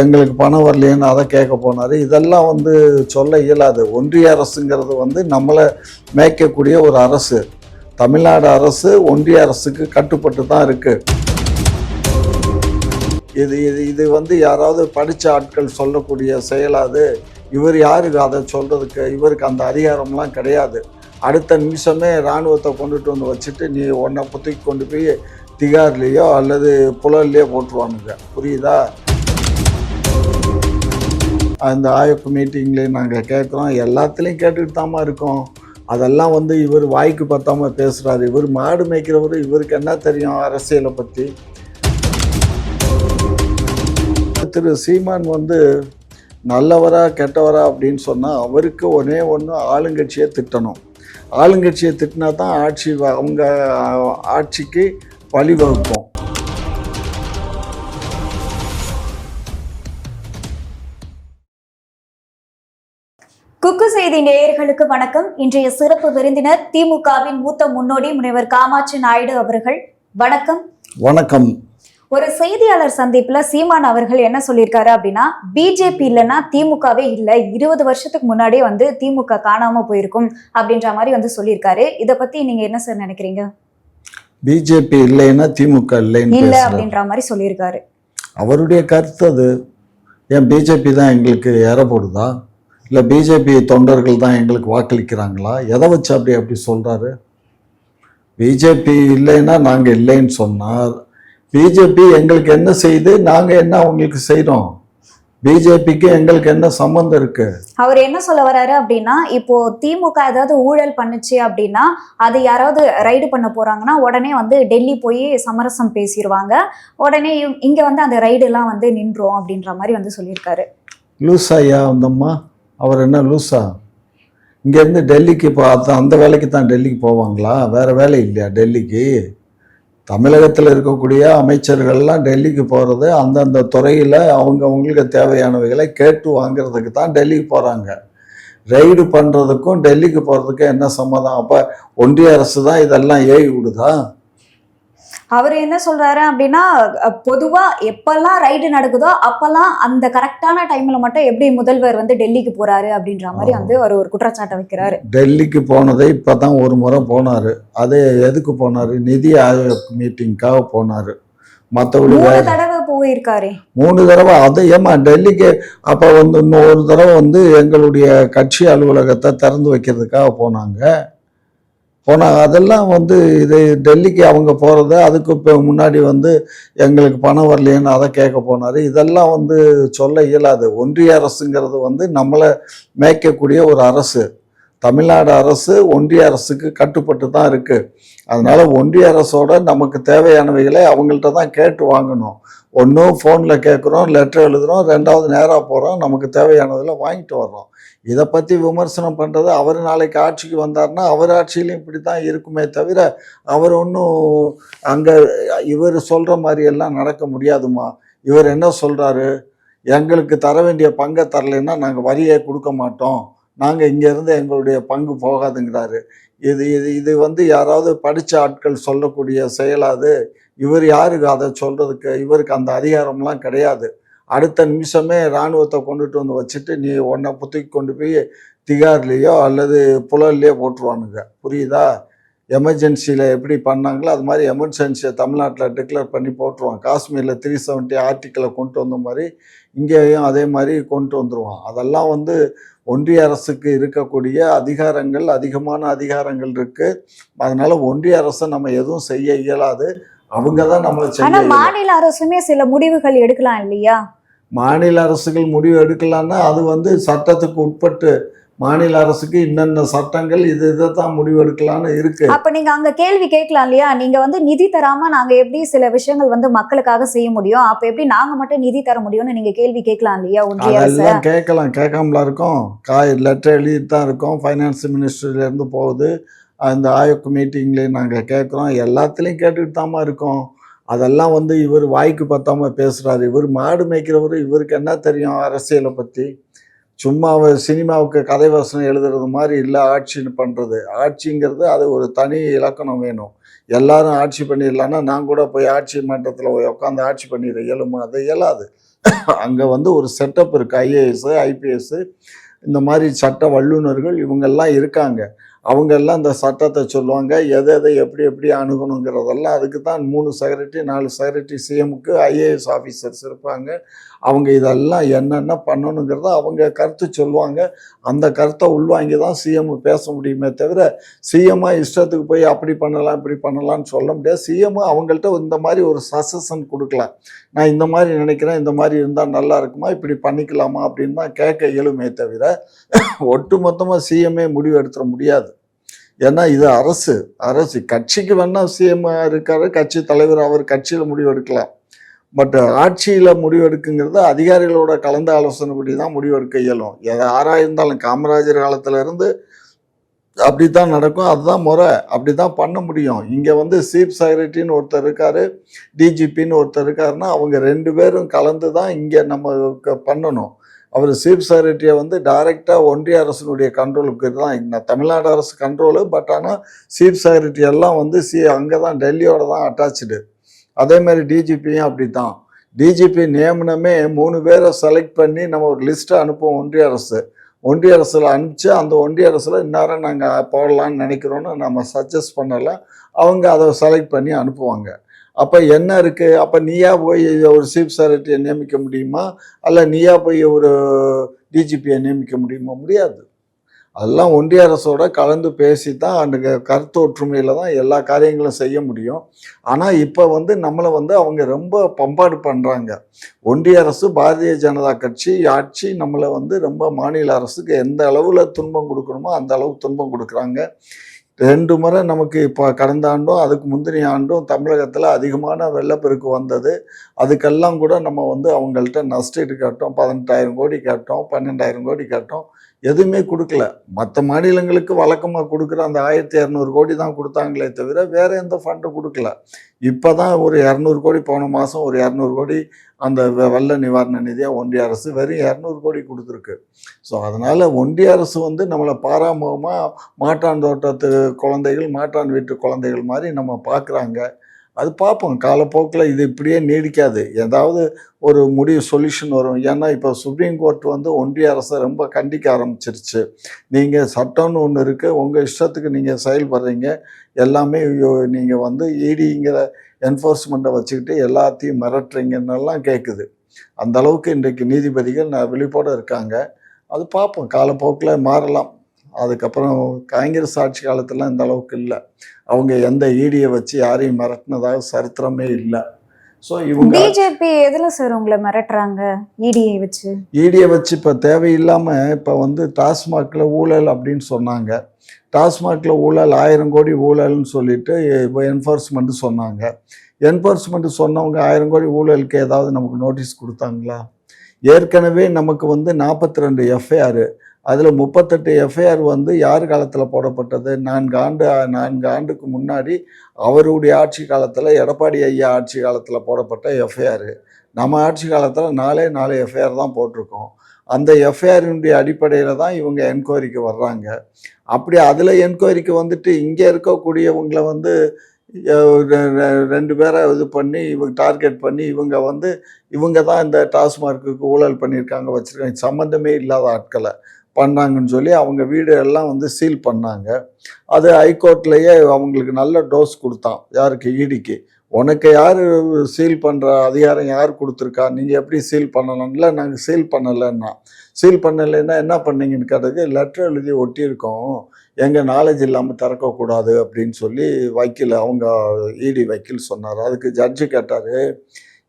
எங்களுக்கு பணம் வரலையேன்னு அதை கேட்க போனார். இதெல்லாம் வந்து சொல்ல இயலாது. ஒன்றிய அரசுங்கிறது வந்து நம்மளை மேய்க்கக்கூடிய ஒரு அரசு. தமிழ்நாடு அரசு ஒன்றிய அரசுக்கு கட்டுப்பட்டு தான் இருக்குது இது இது இது வந்து யாராவது படித்த ஆட்கள் சொல்லக்கூடிய செயலாது. இவர் யாருக்கு அதை சொல்கிறதுக்கு இவருக்கு அந்த அதிகாரம்லாம் கிடையாது. அடுத்த நிமிஷமே இராணுவத்தை கொண்டுட்டு வந்து வச்சுட்டு நீ ஒன்றை புத்திக்கு கொண்டு போய் திகார்லேயோ அல்லது புலர்லேயோ போட்டுருவானுங்க. புரியுதா? அந்த ஆயப்பு மீட்டிங்லேயும் நாங்கள் கேட்குறோம் எல்லாத்துலேயும் கேட்டுக்கிட்டு தாம்மா இருக்கோம். அதெல்லாம் வந்து இவர் வாய்க்கு பத்தாம பேசுகிறாரு இவர் மாடு மேய்க்கிறவர் இவருக்கு என்ன தெரியும் அரசியலை பற்றி திரு சீமான் வந்து நல்லவரா கெட்டவரா அப்படின்னு சொன்னால் அவருக்கு ஒரே ஒன்று ஆளுங்கட்சியை திட்டணும். ஆளுங்கட்சியை திட்டினா தான் ஆட்சி வ- அவங்க ஆட்சிக்கு வழிவகுக்கும். குக்கு செய்தி நேயர்களுக்கு வணக்கம். இன்றைய சிறப்பு விருந்தினர் திமுகவின் மூத்த முன்னோடி முனைவர் காமாட்சி நாயுடு அவர்கள். வணக்கம். வணக்கம். ஒரு செய்தியாளர் சந்திப்புல சீமான் அவர்கள் என்ன சொல்லியிருக்காரு அப்படின்னா பிஜேபி இல்லைன்னா திமுகவே இல்லை. இருபது வருஷத்துக்கு முன்னாடியே வந்து திமுக காணாம போயிருக்கும் அப்படின்ற மாதிரி வந்து சொல்லியிருக்காரு. இத பத்தி நீங்க என்ன சார் நினைக்கிறீங்க? பிஜேபி இல்லைன்னா திமுக இல்ல பேசுகிறார் அப்படின்ற மாதிரி சொல்லியிருக்காரு. அவருடைய கருத்து அது. ஏன் பிஜேபி தான் எங்களுக்கு ஏற போடுதா? இல்லை பிஜேபி தொண்டர்கள் தான் எங்களுக்கு வாக்களிக்கிறாங்களா? எதை வச்சு அப்படி அப்படி சொல்கிறாரு பிஜேபி இல்லைன்னா நாங்கள் இல்லைன்னு சொன்னார். பிஜேபி எங்களுக்கு என்ன செய்யுது நாங்கள் என்ன அவங்களுக்கு செய்கிறோம் பிஜேபிக்கு எங்களுக்கு என்ன சம்மந்தம் இருக்குது அவர் என்ன சொல்ல வராரு அப்படின்னா இப்போ திமுக ஏதாவது ஊழல் பண்ணுச்சு அப்படின்னா அது யாராவது ரைடு பண்ண போறாங்கன்னா உடனே வந்து டெல்லி போய் சமரசம் பேசிடுவாங்க உடனே இங்க வந்து அந்த ரைடு எல்லாம் வந்து நின்றோம் அப்படின்ற மாதிரி வந்து சொல்லியிருக்காரு. லூசா ஐயா அந்தம்மா அவர் என்ன லூசா? இங்கேருந்து டெல்லிக்கு இப்போ அந்த வேலைக்கு தான் டெல்லிக்கு போவாங்களா? வேறு வேலை இல்லையா டெல்லிக்கு? தமிழகத்தில் இருக்கக்கூடிய அமைச்சர்கள்லாம் டெல்லிக்கு போகிறது அந்தந்த துறையில் அவங்க அவங்களுக்கு தேவையானவைகளை கேட்டு வாங்குறதுக்கு தான் டெல்லிக்கு போகிறாங்க ரைடு பண்ணுறதுக்கும் டெல்லிக்கு போகிறதுக்கும் என்ன சம்மதம்? அப்போ ஒன்றிய அரசு தான் இதெல்லாம் ஏவி விடுதா? அவர் என்ன சொல்றாரு அப்படின்னா அஹ், பொதுவா எப்பெல்லாம் ரைடு நடக்குதோ அப்பெல்லாம் அந்த கரெக்டான டைம்ல மட்டும் எப்படி முதல்வர் வந்து டெல்லிக்கு போறாரு அப்படின்ற மாதிரி வந்து அவர் ஒரு குற்றச்சாட்டை வைக்கிறாரு. டெல்லிக்கு போனதை இப்போ தான் ஒரு முறை போனார். அது எதுக்கு போனார்? நிதி ஆயோக் மீட்டிங்க்காக போனார். மற்றபடி தடவை போயிருக்காரு. மூணு தடவை. அது ஏமா டெல்லிக்கு அப்போ வந்து இன்னொரு தடவை வந்து எங்களுடைய கட்சி அலுவலகத்தை திறந்து வைக்கிறதுக்காக போனாங்க. போனால் அதெல்லாம் வந்து இது டெல்லிக்கு அவங்க போகிறத அதுக்கு இப்போ முன்னாடி வந்து எங்களுக்கு பணம் வரலையேன்னு அதை கேட்க போனார். இதெல்லாம் வந்து சொல்ல இயலாது. ஒன்றிய அரசுங்கிறது வந்து நம்மளை மேய்க்கக்கூடிய ஒரு அரசு. தமிழ்நாடு அரசு ஒன்றிய அரசுக்கு கட்டுப்பட்டு தான் இருக்குது அதனால் ஒன்றிய அரசோட நமக்கு தேவையானவைகளை அவங்கள்ட்ட தான் கேட்டு வாங்கணும். ஒன்றும் ஃபோனில் கேட்குறோம் லெட்டர் எழுதுகிறோம் ரெண்டாவது நேராக போகிறோம் நமக்கு தேவையானதில் வாங்கிட்டு வர்றோம். இதை பற்றி விமர்சனம் பண்ணுறது அவர் நாளைக்கு ஆட்சிக்கு வந்தார்னா அவர் ஆட்சியிலையும் இப்படி தான் இருக்குமே தவிர அவர் ஒன்றும் அங்கே இவர் சொல்கிற மாதிரி எல்லாம் நடக்க முடியாதுமா? இவர் என்ன சொல்கிறாரு எங்களுக்கு தர வேண்டிய பங்கை தரலைன்னா நாங்கள் வரியை கொடுக்க மாட்டோம். நாங்கள் இங்கேருந்து எங்களுடைய பங்கு போகாதுங்கிறாரு. இது இது இது வந்து யாராவது படித்த ஆட்கள் சொல்லக்கூடிய செயலாது. இவர் யாருக்கு அதை சொல்கிறதுக்கு இவருக்கு அந்த அதிகாரம்லாம் கிடையாது. அடுத்த நிமிஷமே இராணுவத்தை கொண்டுட்டு வந்து வச்சுட்டு நீ உன்னை புத்தூக்கி கொண்டு போய் திகார்லேயோ அல்லது புலர்லேயோ போட்டுருவானுங்க. புரியுதா? எமர்ஜென்சியில் எப்படி பண்ணாங்களோ அது மாதிரி எமர்ஜென்சியை தமிழ்நாட்டில் டிக்ளேர் பண்ணி போட்டுருவான். காஷ்மீரில் த்ரீ செவன்ட்டி ஆர்டிக்கலை கொண்டு வந்த மாதிரி இங்கேயும் அதே மாதிரி கொண்டு வந்துடுவான் அதெல்லாம் வந்து ஒன்றிய அரசுக்கு இருக்கக்கூடிய அதிகாரங்கள் அதிகமான அதிகாரங்கள் இருக்கு. அதனால ஒன்றிய அரசை நம்ம எதுவும் செய்ய இயலாது. அவங்க தான் நம்மளை செய்ய. மாநில அரசுமே சில முடிவுகள் எடுக்கலாம் இல்லையா? மாநில அரசுகள் முடிவு எடுக்கலான்னா அது வந்து சட்டத்துக்கு உட்பட்டு மாநில அரசுக்கு இன்னென்ன சட்டங்கள் இது இதை தான் முடிவு எடுக்கலான்னு இருக்கு. அப்ப நீங்க அங்க கேள்வி கேட்கலாம் இல்லையா? நீங்க வந்து நிதி தராம நாங்க எப்படி சில விஷயங்கள் வந்து மக்களுக்காக செய்ய முடியும்? அப்ப எப்படி நாங்க மட்டும் நிதி தர முடியும்னு நீங்க கேள்வி கேட்கலாம் இல்லையா ஒன்றிய அரசு? கேட்கலாம். கேட்காமலா இருக்கும். காய் லெட்டர் எழுதிட்டு தான் இருக்கோம். ஃபைனான்ஸ் மினிஸ்டர்லேருந்து போகுது. அந்த ஆயோக் மீட்டிங்லேயும் நாங்கள் கேட்குறோம். எல்லாத்துலேயும் கேட்டுக்கிட்டு தாம்மா இருக்கோம். அதெல்லாம் வந்து இவர் வாய்க்கு பத்தாம பேசுகிறாரு இவர் மாடு மேய்க்கிறவர் இவருக்கு என்ன தெரியும் அரசியலை பற்றி சும்மா சினிமாவுக்கு கதை வசனம் எழுதுறது மாதிரி இல்லை ஆட்சின்னு பண்ணுறது ஆட்சிங்கிறது அது ஒரு தனி இலக்கணம் வேணும். எல்லாரும் ஆட்சி பண்ணிடலான்னா நான் கூட போய் ஆட்சி மன்றத்தில் போய் உட்காந்து ஆட்சி பண்ணிடுற இயலுமா? அது இயலாது. அங்கே வந்து ஒரு செட்டப் இருக்குது ஐஏஎஸ்ஸு ஐபிஎஸ்ஸு இந்த மாதிரி சட்ட வல்லுநர்கள் இவங்கெல்லாம் இருக்காங்க. அவங்க எல்லாம் இந்த சட்டத்தை சொல்லுவாங்க எதை எதை எப்படி எப்படி அணுகணுங்கிறதெல்லாம் அதுக்கு தான் மூணு செக்ரட்டரி நாலு செக்ரட்டரி சிஎம்க்கு ஐஏஎஸ் ஆஃபீஸர்ஸ் இருப்பாங்க. அவங்க இதெல்லாம் என்னென்ன பண்ணணுங்கிறத அவங்க கருத்து சொல்லுவாங்க. அந்த கருத்தை உள்வாங்கி தான் சிஎம் பேச முடியுமே தவிர சிஎம்மா இஷ்டத்துக்கு போய் அப்படி பண்ணலாம் இப்படி பண்ணலாம்னு சொல்ல முடியாது. சிஎம் அவங்கள்ட்ட இந்த மாதிரி ஒரு சசஷன் கொடுக்கலாம். நான் இந்த மாதிரி நினைக்கிறேன் இந்த மாதிரி இருந்தால் நல்லா இருக்குமா இப்படி பண்ணிக்கலாமா அப்படின்னு தான் கேட்க இயலுமே தவிர ஒட்டு மொத்தமாக சிஎம்ஏ முடிவு எடுத்துட முடியாது. ஏன்னா இது அரசு. அரசு கட்சிக்கு வேணால் சிஎம் இருக்காரு கட்சி தலைவர் அவர் கட்சியில் முடிவு எடுக்கலாம் பட் ஆட்சியில் முடிவெடுக்குங்கிறது அதிகாரிகளோட கலந்து ஆலோசனைப்படி தான் முடிவெடுக்க இயலும். எதை ஆராயிருந்தாலும் காமராஜர் காலத்திலேருந்து அப்படி தான் நடக்கும். அதுதான் முறை. அப்படி தான் பண்ண முடியும். இங்கே வந்து சீஃப் செக்ரட்டரின்னு ஒருத்தர் இருக்காரு டிஜிபின்னு ஒருத்தர் இருக்காருன்னா அவங்க ரெண்டு பேரும் கலந்து தான் இங்கே நம்ம க- பண்ணணும். அவர் சீஃப் செக்ரட்டரியை வந்து டைரெக்டாக ஒன்றிய அரசினுடைய கண்ட்ரோலுக்கு தான் இந்த தமிழ்நாடு அரசு கண்ட்ரோலு பட் ஆனால் சீஃப் செக்ரட்டரி எல்லாம் வந்து சி அங்கே தான் டெல்லியோட தான் அட்டாச்சு அதே மாதிரி டிஜிபியும் அப்படி தான் டிஜிபி நியமனமே மூணு பேரை செலக்ட் பண்ணி நம்ம ஒரு லிஸ்ட்டை அனுப்புவோம் ஒன்றிய அரசு. ஒன்றிய அரசில் அனுப்பிச்சு அந்த ஒன்றிய அரசில் இந்நேரம் நாங்கள் போடலான்னு நினைக்கிறோன்னு நம்ம சஜஸ்ட் பண்ணலை. அவங்க அதை செலக்ட் பண்ணி அனுப்புவாங்க. அப்போ என்ன இருக்குது அப்போ நீயா போய் ஒரு சீஃப் செக்ரட்டரியை நியமிக்க முடியுமா? அல்ல நீயா போய் ஒரு டிஜிபியை நியமிக்க முடியுமா? முடியாது. அதெல்லாம் ஒன்றிய அரசோட கலந்து பேசி தான் அந்த கருத்து ஒற்றுமையில் தான் எல்லா காரியங்களும் செய்ய முடியும். ஆனால் இப்போ வந்து நம்மளை வந்து அவங்க ரொம்ப பம்பாடு பண்ணுறாங்க ஒன்றிய அரசு பாரதிய ஜனதா கட்சி ஆட்சி நம்மளை வந்து ரொம்ப மாநில அரசுக்கு எந்த அளவில் துன்பம் கொடுக்கணுமோ அந்த அளவுக்கு துன்பம் கொடுக்குறாங்க. ரெண்டு முறை நமக்கு இப்போ கடந்த ஆண்டும் அதுக்கு முந்தின ஆண்டும் தமிழகத்தில் அதிகமான வெள்ளப்பெருக்கு வந்தது. அதுக்கெல்லாம் கூட நம்ம வந்து அவங்கள்ட்ட நஷ்டீடு கேட்டோம். பதினெட்டாயிரம் கோடி கேட்டோம். பன்னெண்டாயிரம் கோடி கேட்டோம். எதுவுமே கொடுக்கல. மற்ற மாநிலங்களுக்கு வழக்கமாக கொடுக்குற அந்த ஆயிரத்தி இரநூறு கோடி தான் கொடுத்தாங்களே தவிர வேறு எந்த ஃபண்டும் கொடுக்கல. இப்போ தான் ஒரு இரநூறு கோடி போன மாதம் ஒரு இரநூறு கோடி அந்த வெள்ள நிவாரண நிதியாக ஒன்றிய அரசு வெறும் இரநூறு கோடி கொடுத்துருக்கு. ஸோ அதனால் ஒன்றிய அரசு வந்து நம்மளை பாராமுகமாக மாட்டான் தோட்டத்து குழந்தைகள் மாட்டான் வீட்டு குழந்தைகள் மாதிரி நம்ம பார்க்குறாங்க அது பார்ப்போம். காலப்போக்கில் இது இப்படியே நீடிக்காது. ஏதாவது ஒரு முடிவு சொல்யூஷன் வரும். ஏன்னா இப்போ சுப்ரீம் கோர்ட் வந்து ஒன்றிய அரசை ரொம்ப கண்டிக்க ஆரம்பிச்சிருச்சு. நீங்கள் சட்டம்னு ஒன்று இருக்குது உங்கள் இஷ்டத்துக்கு நீங்கள் செயல்படுறீங்க. எல்லாமே நீங்கள் வந்து இடிங்கிற என்ஃபோர்ஸ்மெண்ட்டை வச்சுக்கிட்டு எல்லாத்தையும் மிரட்டுறீங்கன்னெல்லாம் கேட்குது அந்த அளவுக்கு இன்றைக்கு நீதிபதிகள் நான் விழிப்போடு இருக்காங்க. அது பார்ப்போம். காலப்போக்கில் மாறலாம். அதுக்கப்புறம் காங்கிரஸ் ஆட்சி காலத்துலாம் இந்த அளவுக்கு இல்லை. அவங்க எந்த ஈடியை வச்சு யாரையும் மிரட்டினதாக சரித்திரமே இல்லை. ஸோ இவங்க பிஜேபி எதுல சார் உங்களை மிரட்டுறாங்க? இடியை வச்சு. ஈடியை வச்சு இப்போ தேவையில்லாமல் இப்போ வந்து டாஸ்மாகில் ஊழல் அப்படின்னு சொன்னாங்க. டாஸ்மாகில் ஊழல் ஆயிரம் கோடி ஊழல்னு சொல்லிட்டு இப்போ என்ஃபோர்ஸ்மெண்ட்டு சொன்னாங்க. என்ஃபோர்ஸ்மெண்ட் சொன்னவங்க ஆயிரம் கோடி ஊழலுக்கு ஏதாவது நமக்கு நோட்டீஸ் கொடுத்தாங்களா? ஏற்கனவே நமக்கு வந்து நாற்பத்தி ரெண்டு எஃப்ஐஆர் அதில் முப்பத்தெட்டு எஃப்ஐஆர் வந்து யார் காலத்தில் போடப்பட்டது? நான்கு ஆண்டு நான்கு ஆண்டுக்கு முன்னாடி அவருடைய ஆட்சி காலத்தில் எடப்பாடி ஐயா ஆட்சி காலத்தில் போடப்பட்ட எஃப்ஐஆர் நம்ம ஆட்சி காலத்தில் நாலே நாலு எஃப்ஐஆர் தான் போட்டிருக்கோம். அந்த எஃப்ஐஆரினுடைய அடிப்படையில் தான் இவங்க என்கொயரிக்கு வர்றாங்க. அப்படி அதில் என்கொயரிக்கு வந்துட்டு இங்கே இருக்கக்கூடியவங்கள வந்து ரெண்டு பேரை இது பண்ணி இவங்க டார்கெட் பண்ணி இவங்க வந்து இவங்க தான் இந்த டாஸ்மார்க்குக்கு ஊழல் பண்ணியிருக்காங்க வச்சுருக்காங்க. சம்மந்தமே இல்லாத ஆட்களை. பண்ணாங்கன்னு சொல்லி அவங்க வீடு எல்லாம் வந்து சீல் பண்ணாங்க. அது ஹைகோர்ட்லேயே அவங்களுக்கு நல்ல டோஸ் கொடுத்தான். யாருக்கு? ஈடிக்கு உனக்கு யார் சீல் பண்ணுற அதிகாரம் யார் கொடுத்துருக்கா? நீங்கள் எப்படி சீல் பண்ணணும்ல நாங்கள் சீல் பண்ணலைன்னா. சீல் பண்ணலைன்னா என்ன பண்ணீங்கன்னு கேட்டதுக்கு லெட்டர் எழுதி ஒட்டியிருக்கோம். எங்கள் நாலேஜ் இல்லாமல் திறக்கக்கூடாது அப்படின்னு சொல்லி வக்கீல் அவங்க இடி வக்கீல் சொன்னார். அதுக்கு ஜட்ஜு கேட்டார்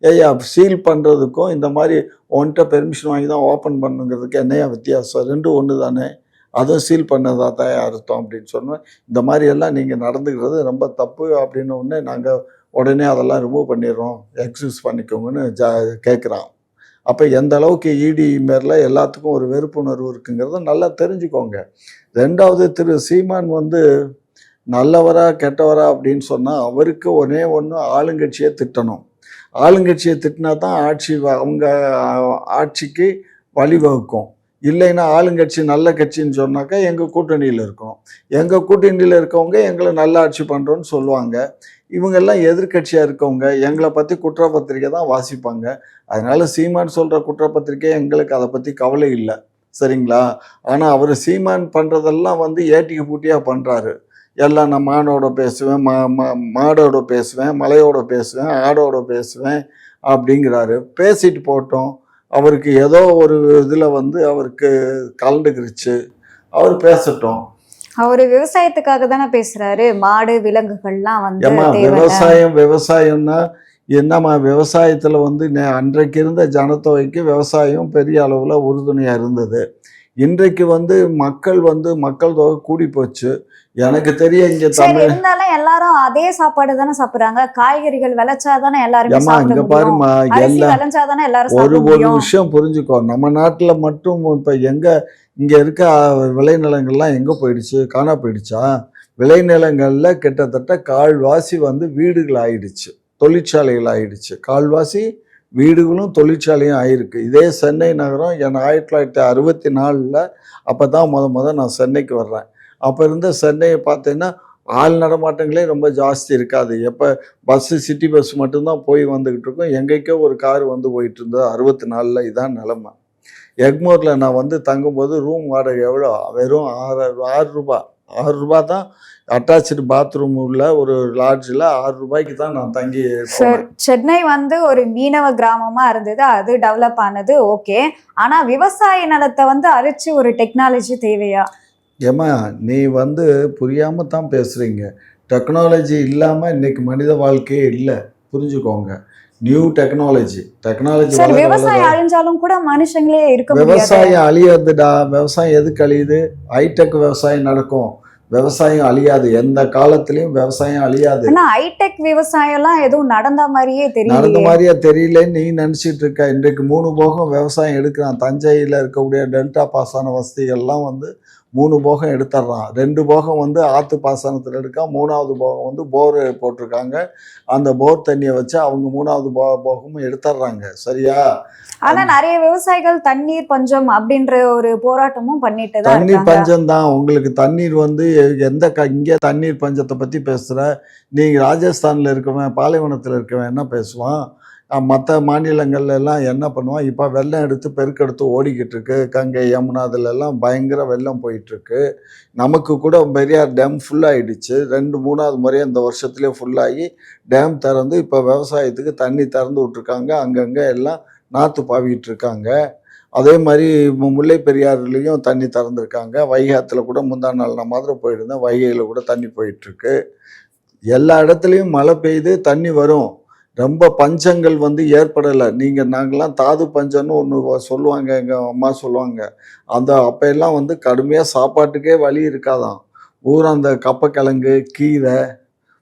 ஏய்யா சீல் பண்ணுறதுக்கும் இந்த மாதிரி உன்கிட்ட பெர்மிஷன் வாங்கி தான் ஓப்பன் பண்ணுங்கிறதுக்கு என்னையா வித்தியாசம்? ரெண்டும் ஒன்று தானே. அதுவும் சீல் பண்ணதா தான் அர்த்தம் அப்படின்னு சொன்னேன் இந்த மாதிரியெல்லாம் நீங்கள் நடந்துக்கிறது ரொம்ப தப்பு அப்படின்னு ஒன்று நாங்கள் உடனே அதெல்லாம் ரிமூவ் பண்ணிடுறோம். எக்ஸ்கியூஸ் பண்ணிக்கோங்கன்னு ஜா கேட்குறான் அப்போ எந்த அளவுக்கு இடி மேரில் எல்லாத்துக்கும் ஒரு வெறுப்புணர்வு இருக்குங்கிறத நல்லா தெரிஞ்சுக்கோங்க. ரெண்டாவது திரு சீமான் வந்து நல்லவரா கெட்டவரா அப்படின்னு சொன்னால் அவருக்கு ஒன்றே ஒன்று ஆளுங்கட்சியை திட்டணும். ஆளுங்கட்சியை திட்டினா தான் ஆட்சி வ- அவங்க ஆட்சிக்கு வழிவகுக்கும். இல்லைன்னா ஆளுங்கட்சி நல்ல கட்சின்னு சொன்னாக்கா எங்கள் கூட்டணியில் இருக்கணும். எங்கள் கூட்டணியில் இருக்கவங்க எங்களை நல்ல ஆட்சி பண்ணுறோன்னு சொல்லுவாங்க. இவங்கெல்லாம் எதிர்க்கட்சியாக இருக்கவங்க எங்களை பற்றி குற்றப்பத்திரிக்கை தான் வாசிப்பாங்க. அதனால் சீமான் சொல்கிற குற்றப்பத்திரிக்கை எங்களுக்கு அதை பற்றி கவலை இல்லை. சரிங்களா? ஆனால் அவர் சீமான் பண்ணுறதெல்லாம் வந்து ஏட்டிக்கு பூட்டியாக பண்ணுறாரு எல்லாம் நான் மானோட பேசுவேன் மா மா மாடோட பேசுவேன் மலையோட பேசுவேன் ஆடோட பேசுவேன் அப்படிங்கிறாரு. பேசிட்டு போட்டோம். அவருக்கு ஏதோ ஒரு இதில் வந்து அவருக்கு கலந்துக்கிருச்சு. அவர் பேசட்டும். அவரு விவசாயத்துக்காக தானே பேசுறாரு. மாடு விலங்குகள்லாம் வந்து விவசாயம் விவசாயம்னா என்னம்மா விவசாயத்தில் வந்து அன்றைக்கு இருந்த ஜனத்தொகைக்கு விவசாயம் பெரிய அளவில் உறுதுணையாக இருந்தது. இன்றைக்கு வந்து மக்கள் வந்து மக்கள் தொகை கூடி போச்சு. எனக்கு தெரிய இங்கே தமிழ் இருந்தாலும் எல்லாரும் அதே சாப்பாடு தானே சாப்பிடுறாங்க. காய்கறிகள் விளைச்சாதானே எல்லாருமே சாப்பிட இங்கே பாருமா அரிசி எல்லா விளைஞ்சாதானே எல்லாரும் ஒரு ஒரு விஷயம் புரிஞ்சுக்கோ. நம்ம நாட்டில் மட்டும் இப்போ எங்கே இங்கே இருக்க விளைநிலங்கள்லாம் எங்கே போயிடுச்சு? காணா போயிடுச்சா? விளைநிலங்களில் கிட்டத்தட்ட கால்வாசி வந்து வீடுகள் ஆயிடுச்சு தொழிற்சாலைகள் ஆயிடுச்சு கால்வாசி வீடுகளும் தொழிற்சாலையும் ஆயிருக்கு. இதே சென்னை நகரம் என் ஆயிரத்தி தொள்ளாயிரத்தி அறுபத்தி நாலில் அப்போ தான் முத முத நான் சென்னைக்கு வர்றேன். அப்போ இருந்த சென்னையை பார்த்தீங்கன்னா ஆள் நடமாட்டங்களே ரொம்ப ஜாஸ்தி இருக்காது. எப்போ பஸ்ஸு சிட்டி பஸ் மட்டும்தான் போய் வந்துக்கிட்டு இருக்கோம். எங்கேக்கோ ஒரு கார் வந்து போயிட்டு இருந்தது. அறுபத்தி நாலில் இதான் நிலமை. எக்மோரில் நான் வந்து தங்கும்போது ரூம் வாடகை எவ்வளோ? வெறும் ஆறு ஆறு ரூபாய் ஆறு ரூபா தான் அட்டாச்சு பாத்ரூம் உள்ள ஒரு லாட்ஜில் ஆறு ரூபாய்க்கு தான் நான் தங்கி சார் சென்னை வந்து ஒரு மீனவ கிராமமா இருந்தது. அது டெவலப் ஆனது. ஓகே ஆனா விவசாய நிலத்தை வந்து அழிச்சு ஒரு டெக்னாலஜி தேவையா? ஏம்மா நீ வந்து புரியாமல் தான் பேசுகிறீங்க டெக்னாலஜி இல்லாமல் இன்னைக்கு மனித வாழ்க்கையே இல்லை. புரிஞ்சுக்கோங்க. நியூ டெக்னாலஜி டெக்னாலஜி விவசாயம் அழிஞ்சாலும் கூட மனுஷங்களே இருக்க விவசாயம் அழியாதுடா விவசாயம் எதுக்கு அழியுது? ஹைடெக் விவசாயம் நடக்கும். விவசாயம் அழியாது. எந்த காலத்திலயும் விவசாயம் அழியாது. ஆனா ஹைடெக் விவசாயம் எல்லாம் எதுவும் நடந்த மாதிரியே நடந்த தெரியல மாதிரியா தெரியலன்னு நீ நினைச்சிட்டு இருக்க. இன்றைக்கு மூணு போகம் விவசாயம் எடுக்கிறான். தஞ்சையில் இருக்கக்கூடிய டெல்டா பாசன வசதிகள்லாம் வந்து மூணு போகம் எடுத்துடுறான். ரெண்டு போகம் வந்து ஆற்று பாசனத்தில் எடுக்கான் மூணாவது போகம் வந்து போர் போட்டிருக்காங்க. அந்த போர் தண்ணியை வச்சு அவங்க மூணாவது போ போகமும் எடுத்துடுறாங்க. சரியா? ஆனா நிறைய விவசாயிகள் தண்ணீர் பஞ்சம் அப்படின்ற ஒரு போராட்டமும் பண்ணிட்டு தான் தண்ணீர் பஞ்சம் தான் உங்களுக்கு தண்ணீர் வந்து எந்த க இங்கே தண்ணீர் பஞ்சத்தை பற்றி பேசுகிற நீங்கள் ராஜஸ்தானில் இருக்கவன் பாலைவனத்தில் இருக்கவன் என்ன பேசுவான்? மற்ற மாநிலங்கள்ல எல்லாம் என்ன பண்ணுவான் இப்போ வெள்ளம் எடுத்து பெருக்கெடுத்து ஓடிக்கிட்டு இருக்கு கங்கை யமுனா எல்லாம் பயங்கர வெள்ளம் போயிட்டு இருக்கு நமக்கு கூட பெரியார் டேம் ஃபுல்லாகிடுச்சு ரெண்டு மூணாவது முறை இந்த வருஷத்துலேயே ஃபுல்லாகி டேம் திறந்து இப்போ விவசாயத்துக்கு தண்ணி திறந்து விட்ருக்காங்க அங்கங்கே எல்லாம் நாற்று பாவிட்டு இருக்காங்க அதே மாதிரி முல்லை பெரியாறுலேயும் தண்ணி திறந்துருக்காங்க. வைகாத்தில் கூட முந்தா நாள் நான் மாதிரி போயிருந்தேன். வைகையில் கூட தண்ணி போயிட்டுருக்கு. எல்லா இடத்துலையும் மழை பெய்யுது தண்ணி வரும். ரொம்ப பஞ்சங்கள் வந்து ஏற்படலை. நீங்கள் நாங்கள்லாம் தாது பஞ்சம்னு ஒன்று சொல்லுவாங்க. எங்கள் அம்மா சொல்லுவாங்க. அந்த அப்போயெல்லாம் வந்து கடுமையாக சாப்பாட்டுக்கே வழி இருக்காதாம். ஊரா அந்த கப்பக்கிழங்கு கீரை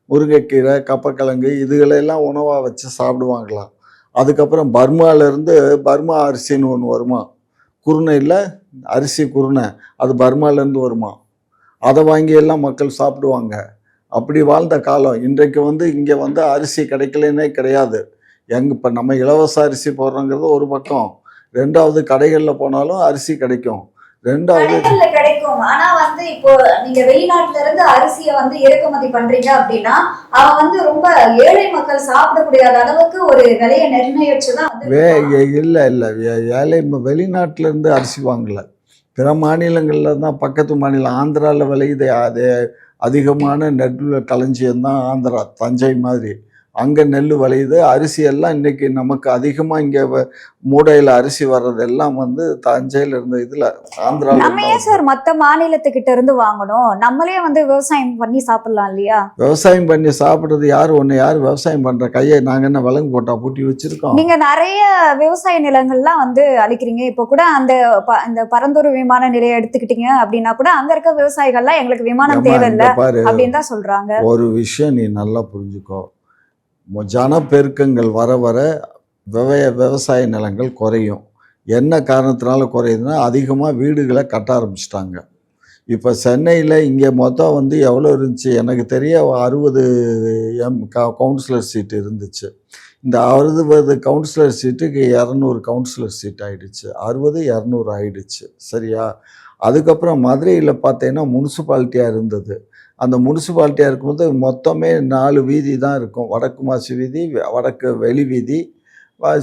முருங்கைக்கீரை கப்பக்கிழங்கு இதுகளெல்லாம் உணவாக வச்சு சாப்பிடுவாங்களாம். அதுக்கப்புறம் பர்மாவிலேருந்து பர்மா அரிசின்னு ஒன்று வருமா? குருணையில் அரிசி குருணை. அது பர்மாலேருந்து வருமா? அதை வாங்கி எல்லாம் மக்கள் சாப்பிடுவாங்க. அப்படி வாழ்ந்த காலம். இன்றைக்கு வந்து இங்கே வந்து அரிசி கிடைக்கலன்னே கிடையாது. எங்க இப்போ நம்ம இலவச அரிசி போடுறோங்கிறது ஒரு பக்கம். ரெண்டாவது கடைகளில் போனாலும் அரிசி கிடைக்கும். ரெண்டாவது கிடைக்கும். ஆனா வந்து இப்போ நீங்க வெளிநாட்டுல இருந்து அரிசிய வந்து இறக்குமதி பண்றீங்க அப்படின்னா அவன் வந்து ரொம்ப ஏழை மக்கள் சாப்பிடக்கூடிய அளவுக்கு ஒரு விலையை நிர்ணயிச்சுதான் வே இல்லை இல்லை. ஏழை வெளிநாட்டுல இருந்து அரிசி வாங்கல. பிற மாநிலங்களில் தான் பக்கத்து மாநிலம் ஆந்திராவில் விளையுது அது அதிகமான நெல் களஞ்சியம் தான் ஆந்திரா தஞ்சை மாதிரி. அங்கே நெல் விளையுது அரிசி எல்லாம் இன்னைக்கு நமக்கு அதிகமாக இங்கே மூடையில் அரிசி வர்றதெல்லாம் வந்து தஞ்சையில் இருந்த இதில் ஆந்திராவில் நம்ம ஏன் சார் மத்த மாநிலத்துக்கிட்ட இருந்து வாங்கணும்? நம்மளே வந்து விவசாயம் பண்ணி சாப்பிடலாம் இல்லையா? விவசாயம் பண்ணி சாப்பிட்றது யார்? ஒன்று யார் விவசாயம் பண்ணுற கையை நாங்கள் என்ன விலங்கு போட்டா பூட்டி வச்சுருக்கோம்? நீங்க நிறைய விவசாய நிலங்கள்லாம் வந்து அழிக்கிறீங்க. இப்போ கூட அந்த அந்த பரந்தூர் விமான நிலையம் எடுத்துக்கிட்டீங்க அப்படின்னா கூட அங்க இருக்க விவசாயிகள்லாம் எங்களுக்கு விமானம் தேவையில்லை அப்படின்னு தான் சொல்றாங்க. ஒரு விஷயம் நீ நல்லா புரிஞ்சுக்கோ. ஜனப்பெருக்கங்கள் வர வர விவய விவசாய நிலங்கள் குறையும். என்ன காரணத்தினால குறையுதுன்னா அதிகமாக வீடுகளை கட்ட ஆரம்பிச்சிட்டாங்க. இப்போ சென்னையில் இங்கே மொத்தம் வந்து எவ்வளோ இருந்துச்சு? எனக்கு தெரிய அறுபது எம் க கவுன்சிலர் சீட்டு இருந்துச்சு. இந்த அறுபது கவுன்சிலர் சீட்டுக்கு இரநூறு கவுன்சிலர் சீட் ஆகிடுச்சு அறுபது இரநூறு ஆகிடுச்சு சரியா? அதுக்கப்புறம் மதுரையில் பார்த்தீங்கன்னா முனிசிபாலிட்டியாக இருந்தது. அந்த முனிசிபாலிட்டியாக இருக்கும்போது மொத்தமே நாலு வீதி தான் இருக்கும். வடக்கு மாசி வீதி வடக்கு வெளி வீதி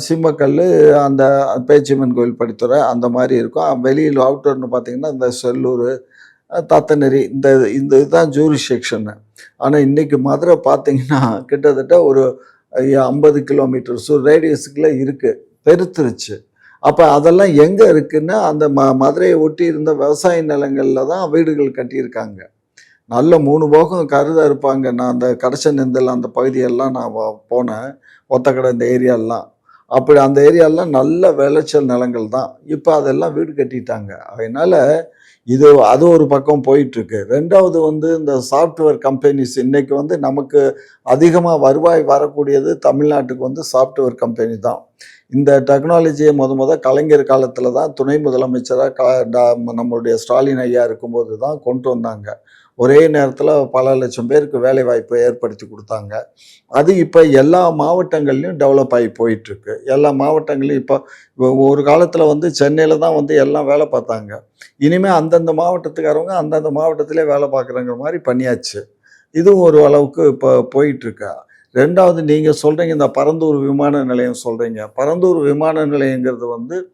சிம்மக்கல் அந்த பேச்சியம்மன் கோயில் படித்துறை அந்த மாதிரி இருக்கும். வெளியில் அவுட்டர்னு பார்த்தீங்கன்னா இந்த செல்லூர் தத்தநெறி இந்த இந்த இதுதான் ஜூரி செக்ஷனு. ஆனால் இன்றைக்கி மதுரை பார்த்திங்கன்னா கிட்டத்தட்ட ஒரு ஐம்பது கிலோமீட்டர் ஸோ ரேடியஸுக்குள்ளே இருக்குது பெருத்துருச்சு. அப்போ அதெல்லாம் எங்கே இருக்குன்னா அந்த ம மதுரையை ஒட்டி இருந்த விவசாய நிலங்களில் தான் வீடுகள் கட்டியிருக்காங்க. நல்ல மூணு போகம் கருதாக இருப்பாங்க. நான் அந்த கடைசி நெந்தல் அந்த பகுதியெல்லாம் நான் போனேன். ஒத்தக்கடை இந்த ஏரியாலாம் அப்படி அந்த ஏரியாலாம் நல்ல விளைச்சல் நிலங்கள் தான். இப்போ அதெல்லாம் வீடு கட்டிட்டாங்க. அதனால் இது அது ஒரு பக்கம் போயிட்டுருக்கு. ரெண்டாவது வந்து இந்த சாஃப்ட்வேர் கம்பெனிஸ் இன்னைக்கு வந்து நமக்கு அதிகமாக வருவாய் வரக்கூடியது தமிழ்நாட்டுக்கு வந்து சாஃப்ட்வேர் கம்பெனி தான். இந்த டெக்னாலஜியை முத முத கலைஞர் காலத்தில் தான் துணை முதலமைச்சராக க டா- நம்மளுடைய ஸ்டாலின் ஐயா இருக்கும்போது தான் கொண்டு வந்தாங்க. ஒரே நேரத்தில் பல லட்சம் பேருக்கு வேலை வாய்ப்பை ஏற்படுத்தி கொடுத்தாங்க. அது இப்போ எல்லா மாவட்டங்கள்லையும் டெவலப் ஆகி போயிட்டுருக்கு. எல்லா மாவட்டங்களையும் இப்போ ஒரு காலத்தில் வந்து சென்னையில் தான் வந்து எல்லாம் வேலை பார்த்தாங்க. இனிமேல் அந்தந்த மாவட்டத்துக்காரவங்க அந்தந்த மாவட்டத்திலே வேலை பார்க்குறங்கிற மாதிரி பண்ணியாச்சு. இதுவும் ஒரு அளவுக்கு இப்போ போயிட்டுருக்கு. ரெண்டாவது நீங்கள் சொல்கிறீங்க இந்த பரந்தூர் விமான நிலையம் சொல்கிறீங்க பரந்தூர் விமான நிலையங்கிறது வந்து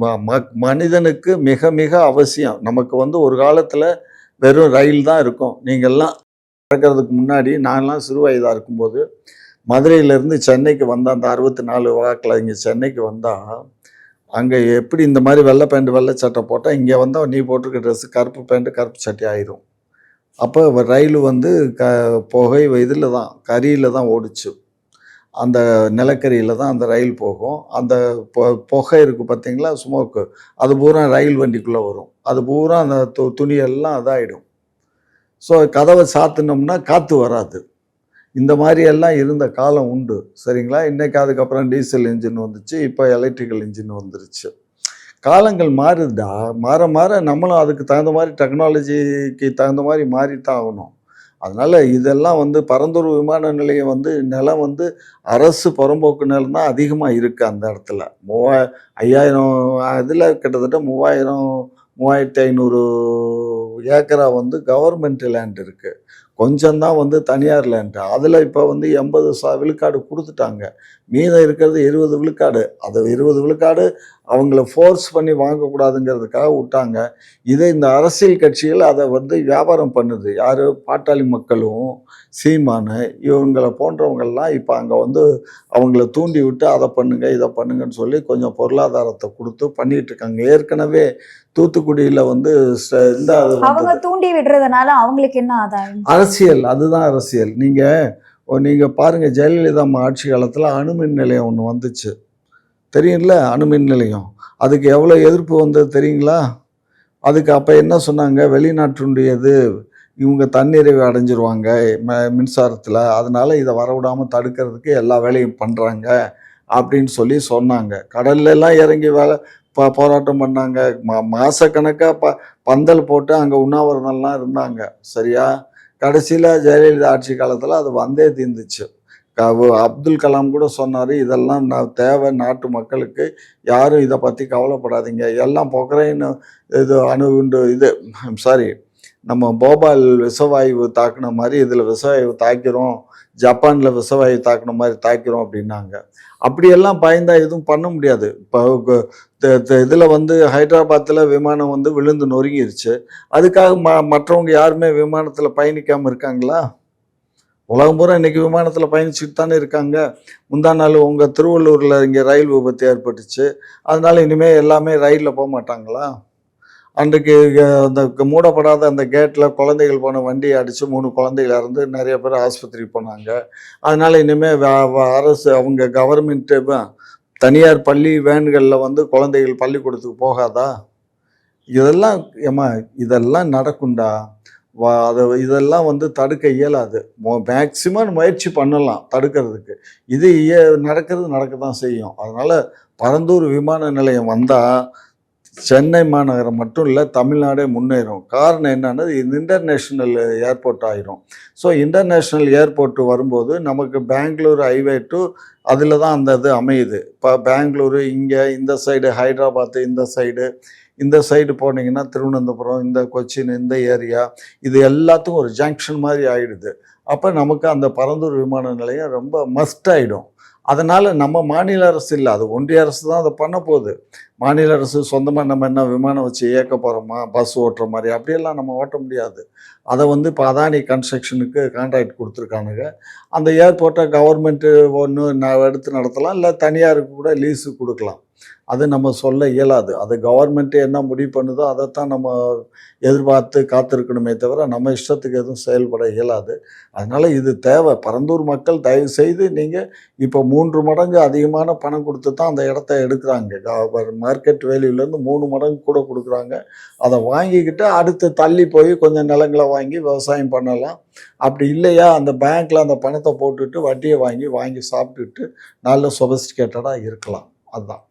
ம- ம- மனிதனுக்கு மிக மிக அவசியம். நமக்கு வந்து ஒரு காலத்தில் வெறும் ரயில் தான் இருக்கும். நீங்கள்லாம் பிறக்கிறதுக்கு முன்னாடி நான்லாம் சிறு வயதாக இருக்கும்போது மதுரையிலேருந்து சென்னைக்கு வந்தால் அந்த அறுபத்தி நாலு வாக்கில் இங்கே சென்னைக்கு வந்தால் அங்கே எப்படி இந்த மாதிரி வெள்ளை பேண்ட் வெள்ளை சட்டை போட்டால் இங்கே வந்தால் நீ போட்டிருக்க ட்ரெஸ்ஸு கருப்பு பேண்ட்டு கருப்பு சட்டை ஆயிரும். அப்போ ரயில் வந்து க புகை இதில் தான் கரியில் தான் ஓடிச்சு. அந்த நிலக்கரியில் தான் அந்த ரயில் போகும். அந்த பொ- புகை இருக்குது பார்த்தீங்களா ஸ்மோக்கு அது பூரா ரயில் வண்டிக்குள்ளே வரும். அது பூரா அந்த து துணியெல்லாம் இதாகிடும் ஸோ கதவை சாத்தினோம்னா காற்று வராது. இந்த மாதிரி எல்லாம் இருந்த காலம் உண்டு. சரிங்களா? இன்றைக்கி அதுக்கப்புறம் டீசல் இன்ஜின் வந்துச்சு இப்போ எலக்ட்ரிக்கல் இன்ஜின் வந்துருச்சு. காலங்கள் மாறுதா? மாற மாற நம்மளும் அதுக்கு தகுந்த மாதிரி டெக்னாலஜிக்கு தகுந்த மாதிரி மாறித்தான் ஆகணும். அதனால் இதெல்லாம் வந்து பரந்தூர் விமான நிலையம் வந்து நிலம் வந்து அரசு புறம்போக்கு நிலம் தான் அதிகமாக இருக்குது அந்த இடத்துல. மூவா ஐயாயிரம் இதில் கிட்டத்தட்ட மூவாயிரம் மூவாயிரத்தி ஐநூறு ஏக்கரா வந்து கவர்மெண்ட் லேண்ட் இருக்குது கொஞ்சம்தான் வந்து தனியார் லேண்டு அதில் இப்போ வந்து எண்பது சா விழுக்காடு கொடுத்துட்டாங்க. மீதம் இருக்கிறது இருபது விழுக்காடு. அது இருபது விழுக்காடு அவங்கள ஃபோர்ஸ் பண்ணி வாங்கக்கூடாதுங்கிறதுக்காக விட்டாங்க. இதை இந்த அரசியல் கட்சிகள் அதை வந்து வியாபாரம் பண்ணுது. யார்? பாட்டாளி மக்களும் சீமானு இவங்களை போன்றவங்கெல்லாம் இப்போ அங்கே வந்து அவங்கள தூண்டி விட்டு அதை பண்ணுங்க இதை பண்ணுங்கன்னு சொல்லி கொஞ்சம் பொருளாதாரத்தை கொடுத்து பண்ணிட்டு இருக்காங்க. ஏற்கனவே தூத்துக்குடியில் வந்து இந்த அவங்க. தூண்டி விடுறதுனால அவங்களுக்கு என்ன ஆதாயம்? அரசியல் அதுதான் அரசியல். நீங்கள் நீங்கள் பாருங்கள் ஜெயலலிதா ஆட்சி காலத்தில் அணுமின் நிலையம் ஒன்று வந்துச்சு. தெரியும்ல அணுமின் நிலையம். அதுக்கு எவ்வளோ எதிர்ப்பு வந்தது தெரியுங்களா? அதுக்கு அப்போ என்ன சொன்னாங்க? வெளிநாட்டுடையது இவங்க தன்னிறைவு அடைஞ்சிருவாங்க ம- மின்சாரத்தில். அதனால் இதை வரவிடாமல் தடுக்கிறதுக்கு எல்லா வேலையும் பண்ணுறாங்க அப்படின்னு சொல்லி சொன்னாங்க. கடல்லெல்லாம் இறங்கி வேலை ப போராட்டம் பண்ணாங்க. மா மாதக்கணக்காக ப பந்தல் போட்டு அங்கே உண்ணாவிரதம்லாம் இருந்தாங்க. சரியா? கடைசியில் ஜெயலலிதா ஆட்சி காலத்தில் அது வந்தே தீர்ந்துச்சு. அப்துல் கலாம் கூட சொன்னார் இதெல்லாம் நான் தேவை நாட்டு மக்களுக்கு. யாரும் இதை பற்றி கவலைப்படாதீங்க. எல்லாம் பொக்ரைன் இது அணுகுண்டு இது சாரி நம்ம போபால் விஷவாயு தாக்குன மாதிரி இதில் விஷவாயு தாக்கிறோம். ஜப்பானில் விஷவாயு தாக்குன மாதிரி தாக்கிறோம் அப்படின்னாங்க. அப்படியெல்லாம் பயந்தால் எதுவும் பண்ண முடியாது. இப்போ இதில் வந்து ஹைதராபாத்தில் விமானம் வந்து விழுந்து நொறுங்கிருச்சு. அதுக்காக ம மற்றவங்க யாருமே விமானத்தில் பயணிக்காமல் இருக்காங்களா? உலகம் பூரா இன்னைக்கு விமானத்தில் பயணிச்சுட்டு தானே இருக்காங்க. முந்தா நாள் உங்கள் திருவள்ளூரில் இங்கே ரயில் விபத்து ஏற்பட்டுச்சு. அதனால் இனிமேல் எல்லாமே ரயிலில் போக மாட்டாங்களா? அன்றைக்கு அந்த மூடப்படாத அந்த கேட்டில் குழந்தைகள் போன வண்டியை அடித்து மூணு குழந்தைகள் இறந்து நிறைய பேர் ஆஸ்பத்திரிக்கு போனாங்க. அதனால் இனிமேல் அரசு அவங்க கவர்மெண்ட்டு தனியார் பள்ளி வேன்களில் வந்து குழந்தைகள் பள்ளிக்கூடத்துக்கு போகாதா? இதெல்லாம் ஏம்மா இதெல்லாம் நடக்கும்டா. அதை இதெல்லாம் வந்து தடுக்க இயலாது. மேக்சிமம் முயற்சி பண்ணலாம் தடுக்கிறதுக்கு. இது இய நடக்கிறது நடக்க தான் செய்யும். அதனால் பரந்தூர் விமான நிலையம் வந்தால் சென்னை மாநகரம் மட்டும் இல்லை தமிழ்நாடே முன்னேறும். காரணம் என்னன்னா இது இன்டர்நேஷ்னல் ஏர்போர்ட் ஆயிரும். ஸோ இன்டர்நேஷ்னல் ஏர்போர்ட் வரும்போது நமக்கு பெங்களூர் ஹைவே டு அதில் தான் அந்த இது அமையுது. இப்போ பெங்களூரு இங்கே இந்த சைடு ஹைதராபாத்து இந்த சைடு இந்த சைடு போனீங்கன்னா திருவனந்தபுரம் இந்த கொச்சின் இந்த ஏரியா இது எல்லாத்துக்கும் ஒரு ஜங்ஷன் மாதிரி ஆகிடுது அப்போ நமக்கு அந்த பரந்தூர் விமான நிலையம் ரொம்ப மஸ்ட் ஆகிடும் அதனால் நம்ம மாநில அரசு இல்லை அது ஒன்றிய அரசு தான் அதை பண்ண போகுது. மாநில அரசு சொந்தமாக நம்ம என்ன விமானம் வச்சு இயக்க போகிறோமா பஸ் ஓட்டுற மாதிரி அப்படியெல்லாம் நம்ம ஓட்ட முடியாது. அதை வந்து இப்போ அதானி கன்ஸ்ட்ரக்ஷனுக்கு கான்ட்ராக்ட் கொடுத்துருக்கானுங்க. அந்த ஏர்போர்ட்டை கவர்மெண்ட்டு ஒன்று எடுத்து நடத்தலாம் இல்லை தனியாருக்கு கூட லீஸு கொடுக்கலாம். அது நம்ம சொல்ல இயலாது. அது கவர்மெண்ட்டு என்ன முடிவு பண்ணுதோ அதைத்தான் நம்ம எதிர்பார்த்து காத்திருக்கணுமே தவிர நம்ம இஷ்டத்துக்கு எதுவும் செயல்பட இயலாது. அதனால் இது தேவை. பரந்தூர் மக்கள் தயவு செய்து நீங்கள் இப்போ மூன்று மடங்கு அதிகமான பணம் கொடுத்து தான் அந்த இடத்த எடுக்கிறாங்க. மார்க்கெட் வேல்யூலேருந்து மூணு மடங்கு கூட கொடுக்குறாங்க. அதை வாங்கிக்கிட்டு அடுத்து தள்ளி போய் கொஞ்சம் நிலங்களை வாங்கி விவசாயம் பண்ணலாம். அப்படி இல்லையா? அந்த பேங்க்கில் அந்த பணத்தை போட்டுட்டு வட்டியை வாங்கி வாங்கி சாப்பிட்டுட்டு நல்ல சொபஸ்டிகேட்டடாக இருக்கலாம். அதுதான்